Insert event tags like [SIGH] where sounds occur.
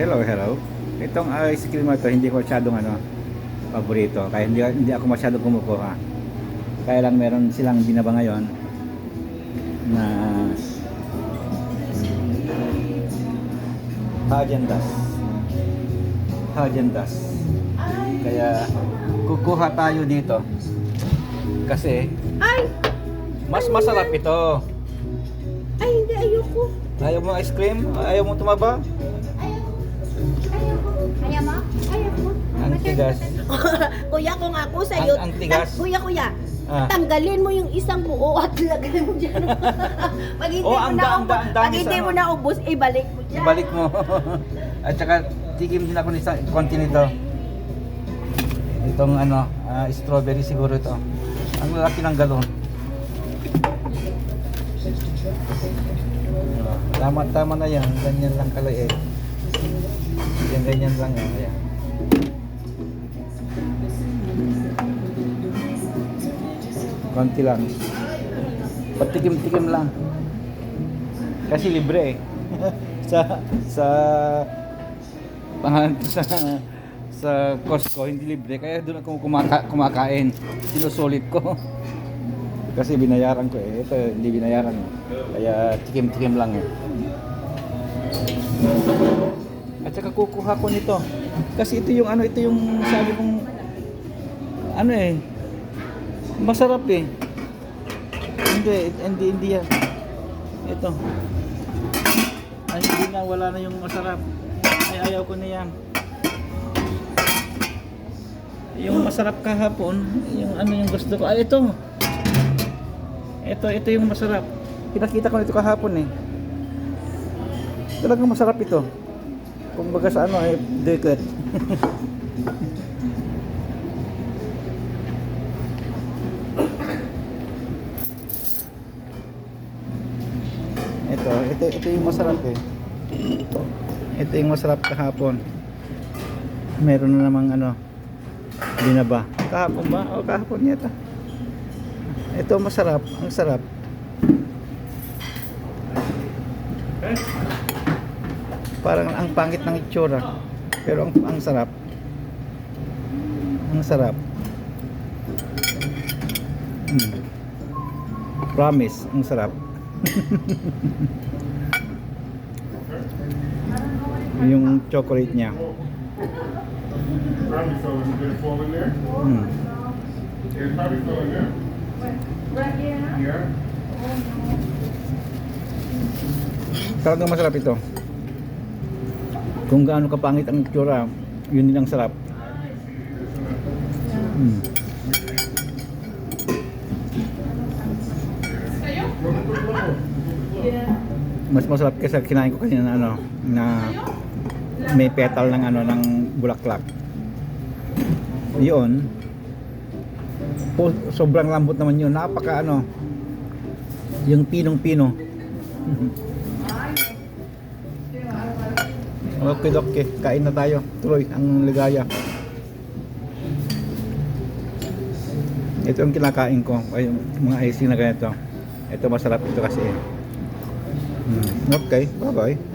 Hello, hello. Itong ice cream na to, hindi ko masyadong ano, paborito. Kaya hindi, hindi ako masyadong kumukuha. Kaya lang meron silang binaba ngayon na Hagendas. Hagendas. Kaya kukuha tayo dito. Kasi Ay! mas masarap ito. Ay, hindi. Ayoko. Ayaw mo ice cream? Ayaw mo tumaba? Ayaw mo? Mo? Ang tigas. [LAUGHS] kuya, kung ako sa'yo, Ang- ang tigas. tang- kuya, kuya, Ah. tanggalin mo yung isang buo at lagay mo dyan. [LAUGHS] pag hindi Oh, mo na ang pag hindi mo na ubos, ibalik mo dyan. Ibalik mo. [LAUGHS] At saka tigim din ako ng isang konti nito. Itong ano, ah, strawberry siguro ito. Ang lalaki ng galon. Ah, Tama, tama na yan. Ganyan lang kaliit. Yan, ganyan lang yan. Ayan. Konti lang. Patikim-tikim lang. Kasi libre eh. [LAUGHS] sa sa sa sa Costco hindi libre kaya doon ako kumaka, kumakain. Sinusulit ko. [LAUGHS] Kasi binayaran ko eh. Ito hindi binayaran. eh. Kaya tikim-tikim lang eh. At saka kukuha ko nito. Kasi ito yung ano, ito yung sabi kong ano eh. Masarap eh. Hindi, hindi, hindi yan. Ito. Ay, hindi na, wala na yung masarap. Ay, ayaw ko na yan. Yung masarap kahapon, yung ano yung gusto ko. Ay, ito. Ito, ito yung masarap. Pinakita ko ito kahapon eh. Talagang masarap ito. Kung baga sa ano, eh, deket. ito, ito, ito yung masarap eh. Ito yung masarap kahapon. Meron na namang ano, binaba. Kahapon ba? O kahapon yata. Ito masarap, ang sarap. Parang ang pangit ng itsura. Pero ang, ang sarap. Ang sarap. Hmm. Promise, ang sarap. [LAUGHS] yung chocolate niya. Hmm. Talagang masarap ito. Kung gaano kapangit ang itsura, yun din ang sarap. Hmm. Mas masarap kaysa kinain ko kanina na ano, na may petal ng ano ng bulaklak. Yun. Po, sobrang lambot naman yun. Napaka ano, yung pinong-pino. [LAUGHS] Okay, okay. Kain na tayo. Tuloy ang ligaya. Ito ang kinakain ko. Ay, yung mga icing na ganito. Ito masarap ito kasi. Hmm. Okay, bye-bye.